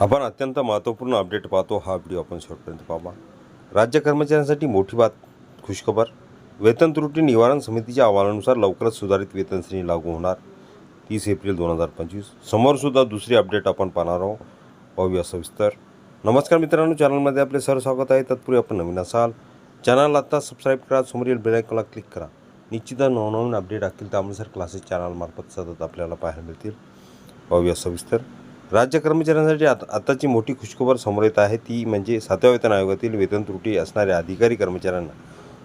आपण अत्यंत महत्त्वपूर्ण अपडेट पाहतो. हा व्हिडिओ आपण शेवटपर्यंत पाहा राज्य कर्मचाऱ्यांसाठी मोठी बात खुशखबर. वेतन त्रुटी निवारण समितीच्या अहवालानुसार लवकरच सुधारित वेतन श्रेणी लागू होणार. तीस एप्रिल दोन हजार पंचवीस. समोरसुद्धा दुसरी अपडेट आपण पाहणार आहोत. पाहूया सविस्तर. नमस्कार मित्रांनो चॅनलमध्ये आपले सर स्वागत आहे. तत्पूर्वी आपण नवीन असाल चॅनलला आत्ता सबस्क्राईब करा समोरील बेलायकॉनला क्लिक करा. निश्चितच नवनवीन अपडेट असतील त्यामुळे सर क्लासेस चॅनलमार्फत सतत आपल्याला पाहायला मिळतील. पाहूया सविस्तर. राज्य कर्मचाऱ्यांसाठी आता आताची मोठी खुशखबर समोर येत आहे. ती म्हणजे सातव्या वेतन आयोगातील वेतन त्रुटी असणाऱ्या अधिकारी कर्मचाऱ्यांना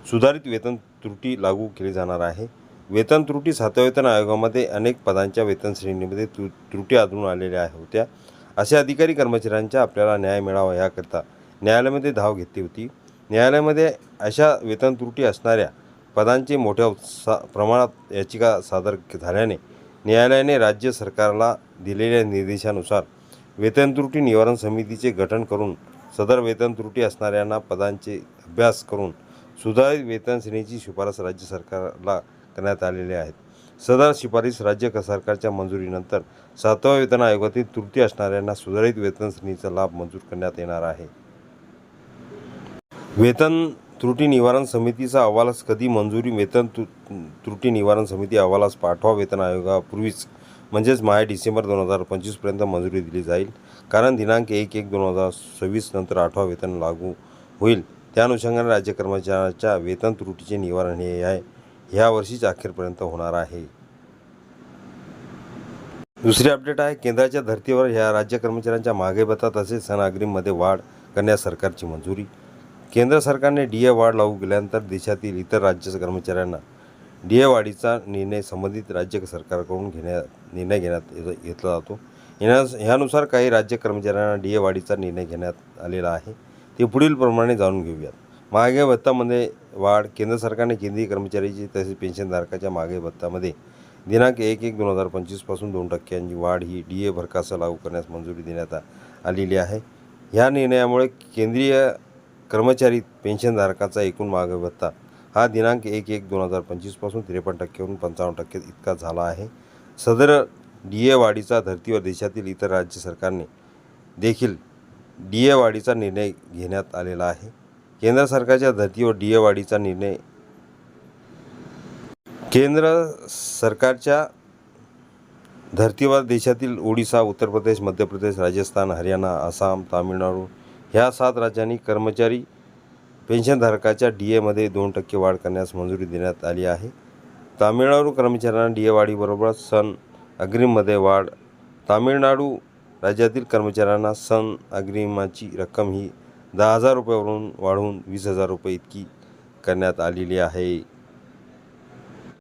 सुधारित वेतन त्रुटी लागू केली जाणार आहे. वेतन त्रुटी सातव्या वेतन आयोगामध्ये अनेक पदांच्या वेतन श्रेणीमध्ये त्रू त्रुटी आढळून आलेल्या होत्या. अशा अधिकारी कर्मचाऱ्यांच्या आपल्याला न्याय मिळावा याकरता न्यायालयामध्ये धाव घेतली होती. न्यायालयामध्ये अशा वेतन त्रुटी असणाऱ्या पदांचे मोठ्या उत्सा प्रमाणात याचिका सादर झाल्याने न्यायालयाने राज्य सरकारला दिलेल्या निर्देशानुसार वेतन त्रुटी निवारण समितीचे गठन करून सदर वेतन त्रुटी असणाऱ्यांना पदांचे अभ्यास करून सुधारित वेतन श्रेणीची शिफारस राज्य सरकारला करण्यात आलेली आहेत सदर शिफारस राज्य क- सरकारच्या मंजुरीनंतर सातव्या वेतन आयोगातील त्रुटी असणाऱ्यांना सुधारित वेतन श्रेणीचा लाभ मंजूर करण्यात येणार आहे. वेतन त्रुटी निवारण समितीचा अहवालास कधी मंजुरी वेतन तु त्रुटी निवारण समिती अहवालास पाठवा वेतन आयोगापूर्वीच म्हणजेच माहे डिसेंबर दोन हजार पंचवीसपर्यंत मंजुरी दिली जाईल. कारण दिनांक एक एक दोन हजार सव्वीस नंतर आठवा वेतन लागू होईल. त्या अनुषंगाने राज्य कर्मचाऱ्याच्या वेतन त्रुटीचे निवारण हे आहे. ह्या वर्षीच्या अखेरपर्यंत होणार आहे. दुसरी अपडेट आहे केंद्राच्या धर्तीवर ह्या राज्य कर्मचाऱ्यांच्या मागे भत्ता तसेच सणाग्रीमध्ये वाढ करण्यास सरकारची मंजुरी. केंद्र सरकारने डी ए वाढ लागू केल्यानंतर देशातील इतर राज्य कर्मचाऱ्यांना डी ए वाढीचा निर्णय संबंधित राज्य सरकारकडून घेण्यात निर्णय घेण्यात येत- घेतला जातो. या ह्यानुसार काही राज्य कर्मचाऱ्यांना डी ए वाढीचा निर्णय घेण्यात आलेला आहे. ते पुढील प्रमाणे जाणून घेऊयात. मागे भत्तामध्ये वाढ केंद्र सरकारने केंद्रीय कर्मचाऱ्याची तसेच पेन्शनधारकाच्या मागे भत्तामध्ये दिनांक एक एक दोन हजार पंचवीसपासून दोन टक्क्यांची वाढ ही डी ए भरकासह लागू करण्यास मंजुरी देण्यात आलेली आहे. ह्या निर्णयामुळे केंद्रीय कर्मचारी पेन्शनधारकाचा एकूण महागाई भत्ता हा दिनांक एक एक दोन हजार पंचवीसपासून त्रेपन्न टक्क्यावरून पंचावन्न टक्के इतका झाला आहे. सदर डी ए वाढीचा धर्तीवर देशातील इतर राज्य सरकारने देखील डी ए वाढीचा निर्णय घेण्यात आलेला आहे. केंद्र सरकारच्या धर्तीवर डी ए वाढीचा निर्णय केंद्र सरकारच्या धर्तीवर देशातील ओडिसा उत्तर प्रदेश मध्य प्रदेश राजस्थान हरियाणा आसाम तामिळनाडू ह्या सात राज्यांनी कर्मचारी पेन्शनधारकाच्या डी एमध्ये दोन टक्के वाढ करण्यास मंजुरी देण्यात आली आहे. तामिळनाडू कर्मचाऱ्यांना डी ए वाढीबरोबर सण अग्रिममध्ये वाढ. तामिळनाडू राज्यातील कर्मचाऱ्यांना सण अग्रिमाची रक्कम ही दहा हजार रुपयावरून वाढवून वीस हजार रुपये इतकी करण्यात आलेली आहे.